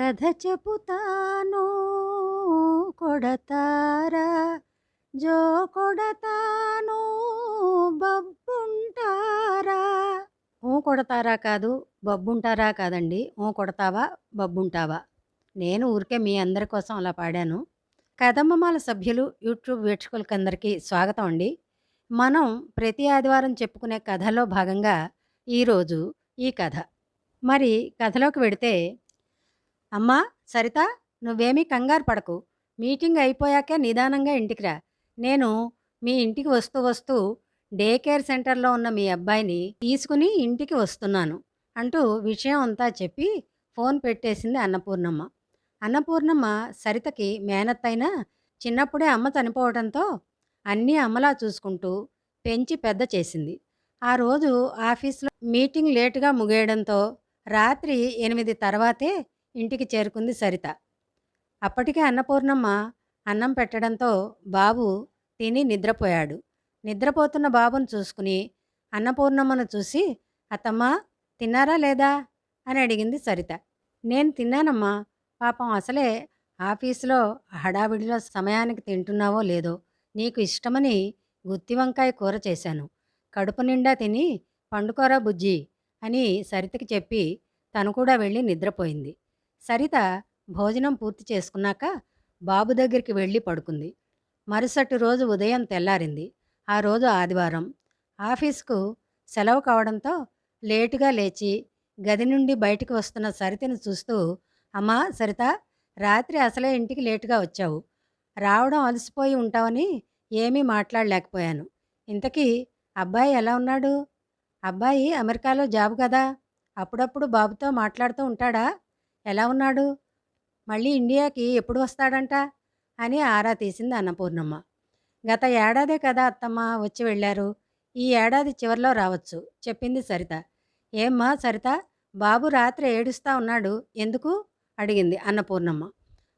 కథ చెబుతాను కొడతారా? జో కొడతాను బబ్బుంటారా? ఊ కొడతారా కాదు బబ్బుంటారా కాదండి. ఓ కొడతావా బబ్బుంటావా? నేను ఊరికే మీ అందరి కోసం అలా పాడాను. కదమ్మమాల సభ్యులు యూట్యూబ్ వీక్షకులకందరికీ స్వాగతం అండి. మనం ప్రతి ఆదివారం చెప్పుకునే కథలో భాగంగా ఈరోజు ఈ కథ. మరి కథలోకి వెడితే అమ్మా సరిత నువ్వేమీ కంగారు పడకు. మీటింగ్ అయిపోయాకే నిదానంగా ఇంటికి రా. నేను మీ ఇంటికి వస్తూ వస్తూ డే కేర్ సెంటర్లో ఉన్న మీ అబ్బాయిని తీసుకుని ఇంటికి వస్తున్నాను అంటూ విషయం అంతా చెప్పి ఫోన్ పెట్టేసింది అన్నపూర్ణమ్మ. అన్నపూర్ణమ్మ సరితకి మేనత్తైనా చిన్నప్పుడే అమ్మ చనిపోవడంతో అన్నీ అమ్మలా చూసుకుంటూ పెంచి పెద్ద చేసింది. ఆ రోజు ఆఫీస్లో మీటింగ్ లేటుగా ముగియడంతో రాత్రి ఎనిమిది తర్వాతే ఇంటికి చేరుకుంది సరిత. అప్పటికే అన్నపూర్ణమ్మ అన్నం పెట్టడంతో బాబు తిని నిద్రపోయాడు. నిద్రపోతున్న బాబును చూసుకుని అన్నపూర్ణమ్మను చూసి అత్తమ్మా తిన్నారా లేదా? అని అడిగింది సరిత. నేను తిన్నానమ్మా. పాపం అసలే ఆఫీసులో హడావిడిలో సమయానికి తింటున్నావో లేదో నీకు ఇష్టమని గుత్తి వంకాయ కూర చేశాను. కడుపు నిండా తిని పండుకోరా బుజ్జి అని సరితకి చెప్పి తను కూడా వెళ్ళి నిద్రపోయింది. సరిత భోజనం పూర్తి చేసుకున్నాక బాబు దగ్గరికి వెళ్ళి పడుకుంది. మరుసటి రోజు ఉదయం తెల్లారింది. ఆ రోజు ఆదివారం. ఆఫీస్కు సెలవు కావడంతో లేటుగా లేచి గది నుండి బయటికి వస్తున్న సరితను చూస్తూ అమ్మా సరిత రాత్రి అసలే ఇంటికి లేటుగా వచ్చావు. రావడం అలసిపోయి ఉంటావని ఏమీ మాట్లాడలేకపోయాను. ఇంతకీ అబ్బాయి ఎలా ఉన్నాడు? అబ్బాయి అమెరికాలో జాబ్ కదా. అప్పుడప్పుడు బాబుతో మాట్లాడుతూ ఉంటాడా? ఎలా ఉన్నాడు? మళ్ళీ ఇండియాకి ఎప్పుడు వస్తాడంట? అని ఆరా తీసింది అన్నపూర్ణమ్మ. గత ఏడాదే కదా అత్తమ్మ వచ్చి వెళ్ళారు. ఈ ఏడాది చివరిలో రావచ్చు చెప్పింది సరిత. ఏమ్మా సరిత బాబు రాత్రి ఏడుస్తా ఉన్నాడు. ఎందుకు? అడిగింది అన్నపూర్ణమ్మ.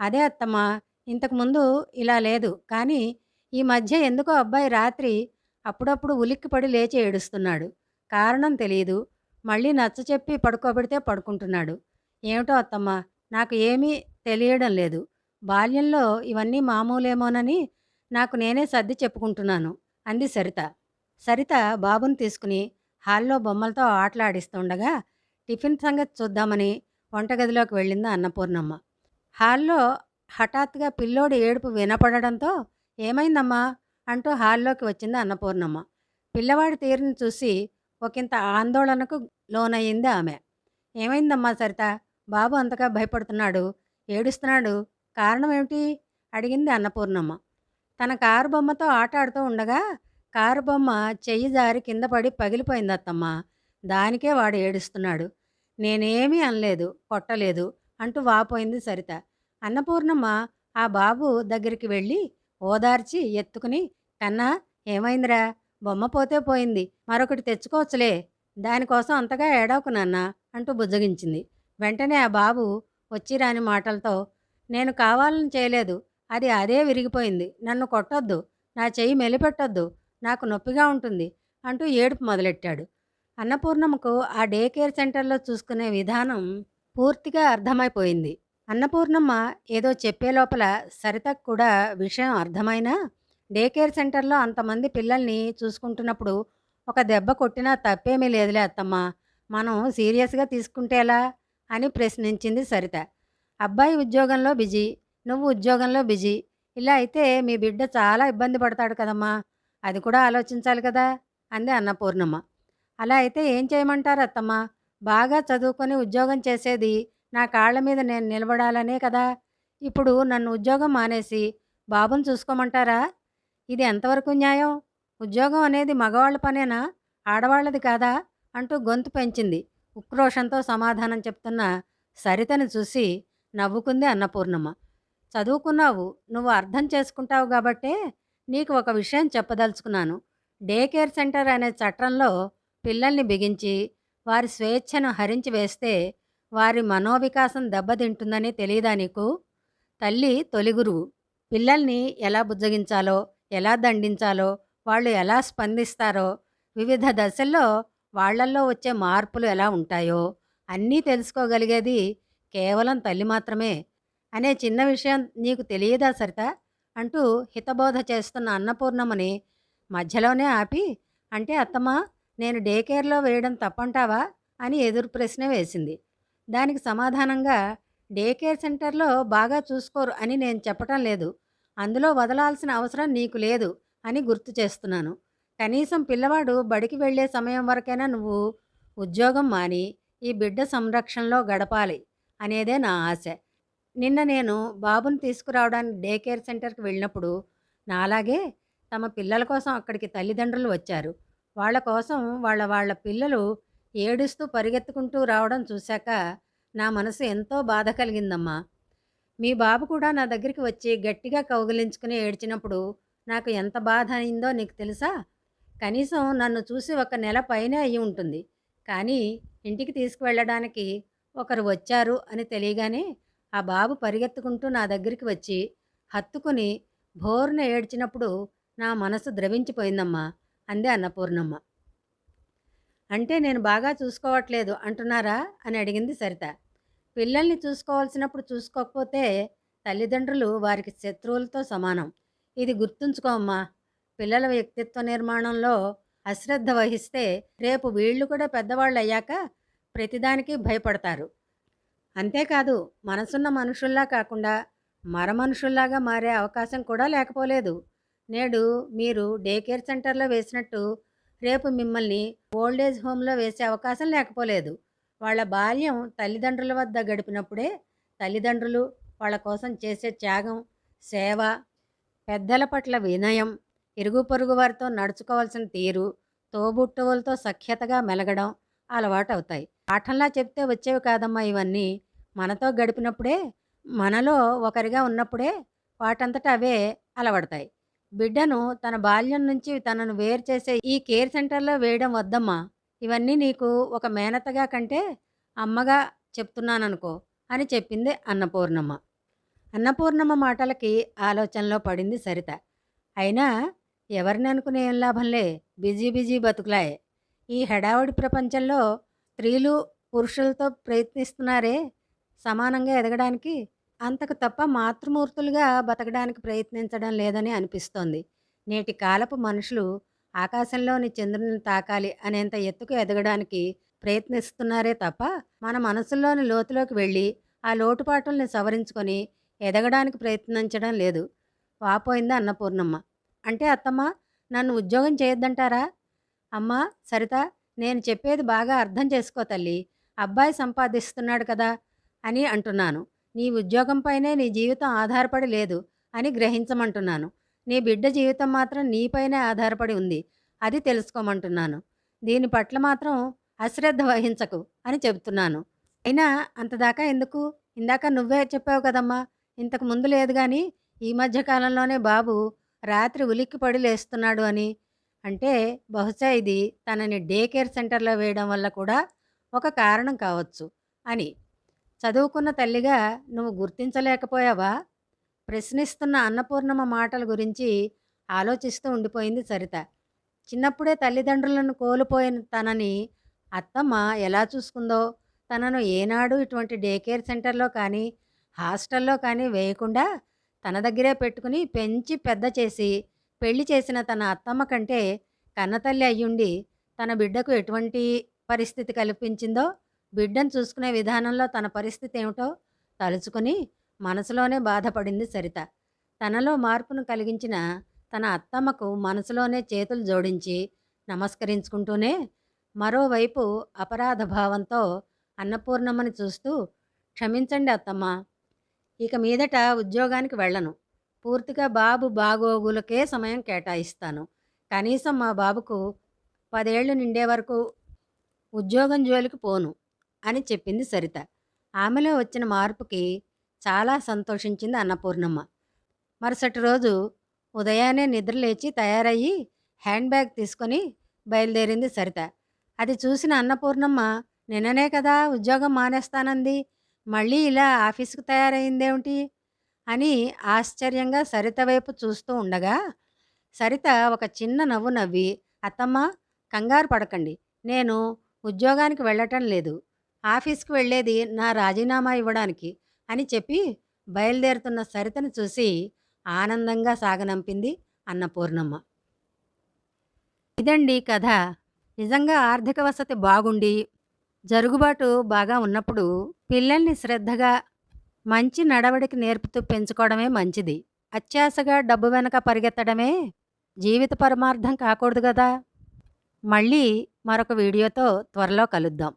అదే అత్తమ్మ ఇంతకుముందు ఇలా లేదు. కానీ ఈ మధ్య ఎందుకో అబ్బాయి రాత్రి అప్పుడప్పుడు ఉలిక్కిపడి లేచి ఏడుస్తున్నాడు. కారణం తెలియదు మళ్ళీ నచ్చ చెప్పి పడుకోబెడితే పడుకుంటున్నాడు. ఏమిటో అత్తమ్మ నాకు ఏమీ తెలియడం లేదు. బాల్యంలో ఇవన్నీ మామూలేమోనని నాకు నేనే సర్ది చెప్పుకుంటున్నాను అంది సరిత. సరిత బాబుని తీసుకుని హాల్లో బొమ్మలతో ఆటలాడిస్తుండగా టిఫిన్ సంగతి చూద్దామని వంటగదిలోకి వెళ్ళింది అన్నపూర్ణమ్మ. హాల్లో హఠాత్తుగా పిల్లోడి ఏడుపు వినపడడంతో ఏమైందమ్మా? అంటూ హాల్లోకి వచ్చింది అన్నపూర్ణమ్మ. పిల్లవాడి తీరుని చూసి ఒకంత ఆందోళనకు లోనయ్యింది ఆమె. ఏమైందమ్మా సరిత? బాబు అంతగా భయపడుతున్నాడు ఏడుస్తున్నాడు. కారణం ఏమిటి? అడిగింది అన్నపూర్ణమ్మ. తన కారు బొమ్మతో ఆట ఆడుతూ ఉండగా కారు బొమ్మ చెయ్యి జారి కింద పడి పగిలిపోయింది అత్తమ్మ దానికే వాడు ఏడుస్తున్నాడు. నేనేమీ అనలేదు కొట్టలేదు అంటూ వాపోయింది సరిత. అన్నపూర్ణమ్మ ఆ బాబు దగ్గరికి వెళ్ళి ఓదార్చి ఎత్తుకుని కన్నా ఏమైందిరా? బొమ్మ పోతే పోయింది. మరొకటి తెచ్చుకోవచ్చులే. దానికోసం అంతగా ఏడవకు నాన్న అంటూ బుజ్జగించింది. వెంటనే ఆ బాబు వచ్చిరాని మాటలతో నేను కావాలని చేయలేదు. అది అదే విరిగిపోయింది. నన్ను కొట్టొద్దు. నా చెయ్యి మెలిపెట్టొద్దు. నాకు నొప్పిగా ఉంటుంది అంటూ ఏడుపు మొదలెట్టాడు. అన్నపూర్ణమ్మకు ఆ డే కేర్ సెంటర్లో చూసుకునే విధానం పూర్తిగా అర్థమైపోయింది. అన్నపూర్ణమ్మ ఏదో చెప్పే లోపల సరితకు కూడా విషయం అర్థమైనా డే కేర్ సెంటర్లో అంతమంది పిల్లల్ని చూసుకుంటున్నప్పుడు ఒక దెబ్బ కొట్టినా తప్పేమీ లేదులే అత్తమ్మ. మనం సీరియస్గా తీసుకుంటేలా అని ప్రశ్నించింది సరిత. అబ్బాయి ఉద్యోగంలో బిజీ నువ్వు ఉద్యోగంలో బిజీ. ఇలా అయితే మీ బిడ్డ చాలా ఇబ్బంది పడతాడు కదమ్మా. అది కూడా ఆలోచించాలి కదా అంది అన్నపూర్ణమ్మ అలా అయితే ఏం చేయమంటారు అత్తమ్మ? బాగా చదువుకొని ఉద్యోగం చేసేది నా కాళ్ళ మీద నేను నిలబడాలనే కదా. ఇప్పుడు నన్ను ఉద్యోగం మానేసి బాబుని చూసుకోమంటారా? ఇది ఎంతవరకు న్యాయం? ఉద్యోగం అనేది మగవాళ్ళ పనేనా? ఆడవాళ్ళది కాదా? అంటూ గొంతు పెంచింది. ఉక్రోషంతో సమాధానం చెప్తున్న సరితను చూసి నవ్వుకుంది అన్నపూర్ణమ్మ. చదువుకున్నావు నువ్వు అర్థం చేసుకుంటావు కాబట్టే నీకు ఒక విషయం చెప్పదలుచుకున్నాను. డే కేర్ సెంటర్ అనే చట్టంలో పిల్లల్ని బిగించి వారి స్వేచ్ఛను హరించి వేస్తే వారి మనోవికాసం దెబ్బతింటుందని తెలియదా నీకు? తల్లి తొలి గురువు. పిల్లల్ని ఎలా బుజ్జగించాలో ఎలా దండించాలో వాళ్ళు ఎలా స్పందిస్తారో వివిధ దశల్లో వాళ్ళల్లో వచ్చే మార్పులు ఎలా ఉంటాయో అన్నీ తెలుసుకోగలిగేది కేవలం తల్లి మాత్రమే అనే చిన్న విషయం నీకు తెలియదా సరిత? అంటూ హితబోధ చేస్తున్న అన్నపూర్ణమ్మని మధ్యలోనే ఆపి అంటే అత్తమ్మా నేను డే కేర్లో వేయడం తప్పంటావా? అని ఎదురు ప్రశ్న వేసింది. దానికి సమాధానంగా డే కేర్ సెంటర్లో బాగా చూసుకోరు అని నేను చెప్పటం లేదు. అందులో వదలాల్సిన అవసరం నీకు లేదు అని గుర్తు చేస్తున్నాను. కనీసం పిల్లవాడు బడికి వెళ్ళే సమయం వరకైనా నువ్వు ఉద్యోగం మాని ఈ బిడ్డ సంరక్షణలో గడపాలి అనేదే నా ఆశ. నిన్న నేను బాబుని తీసుకురావడానికి డే కేర్ సెంటర్కి వెళ్ళినప్పుడు నాలాగే తమ పిల్లల కోసం అక్కడికి తల్లిదండ్రులు వచ్చారు. వాళ్ళ కోసం వాళ్ళ వాళ్ళ పిల్లలు ఏడుస్తూ పరిగెత్తుకుంటూ రావడం చూశాక నా మనసు ఎంతో బాధ కలిగిందమ్మా. మీ బాబు కూడా నా దగ్గరికి వచ్చి గట్టిగా కౌగిలించుకుని ఏడ్చినప్పుడు నాకు ఎంత బాధ అయిందో నీకు తెలుసా? కనీసం నన్ను చూసి ఒక నెల పైనే అయి ఉంటుంది. కానీ ఇంటికి తీసుకువెళ్ళడానికి ఒకరు వచ్చారు అని తెలియగానే ఆ బాబు పరిగెత్తుకుంటూ నా దగ్గరికి వచ్చి హత్తుకుని భోరున ఏడ్చినప్పుడు నా మనసు ద్రవించిపోయిందమ్మా అందే అన్నపూర్ణమ్మ. అంటే నేను బాగా చూసుకోవట్లేదు అంటున్నారా అని అడిగింది సరిత. పిల్లల్ని చూసుకోవాల్సినప్పుడు చూసుకోకపోతే తల్లిదండ్రులు వారికి శత్రువులతో సమానం. ఇది గుర్తుంచుకో అమ్మా పిల్లల వ్యక్తిత్వ నిర్మాణంలో అశ్రద్ధ వహిస్తే రేపు వీళ్ళు కూడా పెద్దవాళ్ళు అయ్యాక ప్రతిదానికి భయపడతారు. అంతేకాదు మనసున్న మనుషుల్లా కాకుండా మర మనుషుల్లాగా మారే అవకాశం కూడా లేకపోలేదు. నేడు మీరు డే కేర్ సెంటర్లో వేసినట్టు రేపు మిమ్మల్ని ఓల్డేజ్ హోమ్లో వేసే అవకాశం లేకపోలేదు. వాళ్ళ బాల్యం తల్లిదండ్రుల వద్ద గడిపినప్పుడే తల్లిదండ్రులు వాళ్ళ కోసం చేసే త్యాగం సేవ పెద్దల పట్ల వినయం ఇరుగు పొరుగు వారితో నడుచుకోవాల్సిన తీరు తోబుట్టువులతో సఖ్యతగా మెలగడం అలవాటు అవుతాయి పాఠంలా చెప్తే వచ్చేవి కాదమ్మా ఇవన్నీ. మనతో గడిపినప్పుడే మనలో ఒకరిగా ఉన్నప్పుడే వాటంతట అవే అలవడతాయి. బిడ్డను తన బాల్యం నుంచి తనను వేరు చేసే ఈ కేర్ సెంటర్లో వేయడం వద్దమ్మా. ఇవన్నీ నీకు ఒక మేనతగా కంటే అమ్మగా చెప్తున్నాననుకో అని చెప్పింది అన్నపూర్ణమ్మ. అన్నపూర్ణమ్మ మాటలకి ఆలోచనలో పడింది సరిత. అయినా ఎవరిని అనుకునే ఏం లాభంలే? Busy busy బతుకులాయే. ఈ హడావుడి ప్రపంచంలో స్త్రీలు పురుషులతో ప్రయత్నిస్తున్నారే? సమానంగా ఎదగడానికి అంతకు తప్ప మాతృమూర్తులుగా బతకడానికి ప్రయత్నించడం లేదని అనిపిస్తోంది. నేటి కాలపు మనుషులు ఆకాశంలోని చంద్రుని తాకాలి అనేంత ఎత్తుకు ఎదగడానికి ప్రయత్నిస్తున్నారే తప్ప మన మనసుల్లోని లోతులోకి వెళ్ళి ఆ లోటుపాటుల్ని సవరించుకొని ఎదగడానికి ప్రయత్నించడం లేదు. వాపోయింది అన్నపూర్ణమ్మ. అంటే అత్తమ్మ నన్ను ఉద్యోగం చేయొద్దంటారా? అమ్మా సరిత నేను చెప్పేది బాగా అర్థం చేసుకో తల్లి. అబ్బాయి సంపాదిస్తున్నాడు కదా అని అంటున్నాను. నీ ఉద్యోగంపైనే నీ జీవితం ఆధారపడి లేదు అని గ్రహించమంటున్నాను. నీ బిడ్డ జీవితం మాత్రం నీపైనే ఆధారపడి ఉంది అది తెలుసుకోమంటున్నాను. దీని పట్ల మాత్రం అశ్రద్ధ వహించకు అని చెబుతున్నాను. అయినా అంతదాకా ఎందుకు? ఇందాక నువ్వే చెప్పావు కదమ్మా ఇంతకు ముందు లేదు కానీ ఈ మధ్య కాలంలోనే బాబు రాత్రి ఉలిక్కిపడి లేస్తున్నాడు అని. అంటే బహుశా ఇది తనని డే కేర్ సెంటర్లో వేయడం వల్ల కూడా ఒక కారణం కావచ్చు అని. చదువుకున్న తల్లిగా నువ్వు గుర్తించలేకపోయావా? ప్రశ్నిస్తున్న అన్నపూర్ణమ్మ మాటల గురించి ఆలోచిస్తూ ఉండిపోయింది సరిత. చిన్నప్పుడే తల్లిదండ్రులను కోల్పోయిన తనని అత్తమ్మ ఎలా చూసుకుందో తనను ఏనాడు ఇటువంటి డే కేర్ సెంటర్లో కానీ హాస్టల్లో కానీ వేయకుండా తన దగ్గరే పెట్టుకుని పెంచి పెద్ద చేసి పెళ్ళి చేసిన తన అత్తమ్మ కంటే కన్నతల్లి అయ్యుండి తన బిడ్డకు ఎటువంటి పరిస్థితి కల్పించిందో బిడ్డను చూసుకునే విధానంలో తన పరిస్థితి ఏమిటో తలుచుకొని మనసులోనే బాధపడింది సరిత. తనలో మార్పును కలిగించిన తన అత్తమ్మకు మనసులోనే చేతులు జోడించి నమస్కరించుకుంటూనే మరోవైపు అపరాధ భావంతో అన్నపూర్ణమ్మని చూస్తూ క్షమించండి అత్తమ్మ ఇక మీదట ఉద్యోగానికి వెళ్ళను. పూర్తిగా బాబు బాగోగులకే సమయం కేటాయిస్తాను. కనీసం మా బాబుకు పదేళ్ళు నిండే వరకు ఉద్యోగం జోలికి పోను అని చెప్పింది సరిత. ఆమెలో వచ్చిన మార్పుకి చాలా సంతోషించింది అన్నపూర్ణమ్మ. మరుసటి రోజు ఉదయాన్నే నిద్రలేచి తయారయ్యి హ్యాండ్ బ్యాగ్ తీసుకొని బయలుదేరింది సరిత. అది చూసిన అన్నపూర్ణమ్మ నిన్ననే కదా ఉద్యోగం మానేస్తానంది. మళ్ళీ ఇలా ఆఫీసుకు తయారైందేమిటి అని ఆశ్చర్యంగా సరిత వైపు చూస్తూ ఉండగా సరిత ఒక చిన్న నవ్వు నవ్వి అత్తమ్మ కంగారు పడకండి నేను ఉద్యోగానికి వెళ్ళటం లేదు ఆఫీస్‌కి వెళ్ళేది నా రాజీనామా ఇవ్వడానికి అని చెప్పి బయలుదేరుతున్న సరితను చూసి ఆనందంగా సాగనంపింది అన్నపూర్ణమ్మ. ఇదండి కథ. నిజంగా ఆర్థిక వసతి బాగుండి, జరుగుబాటు బాగా ఉన్నప్పుడు పిల్లల్ని శ్రద్ధగా, మంచి నడవడిక నేర్పుతూ పెంచుకోవడమే మంచిది. అత్యాశగా డబ్బు వెనక పరిగెత్తడమే జీవిత పరమార్థం కాకూడదు కదా మళ్ళీ మరొక వీడియోతో త్వరలో కలుద్దాం.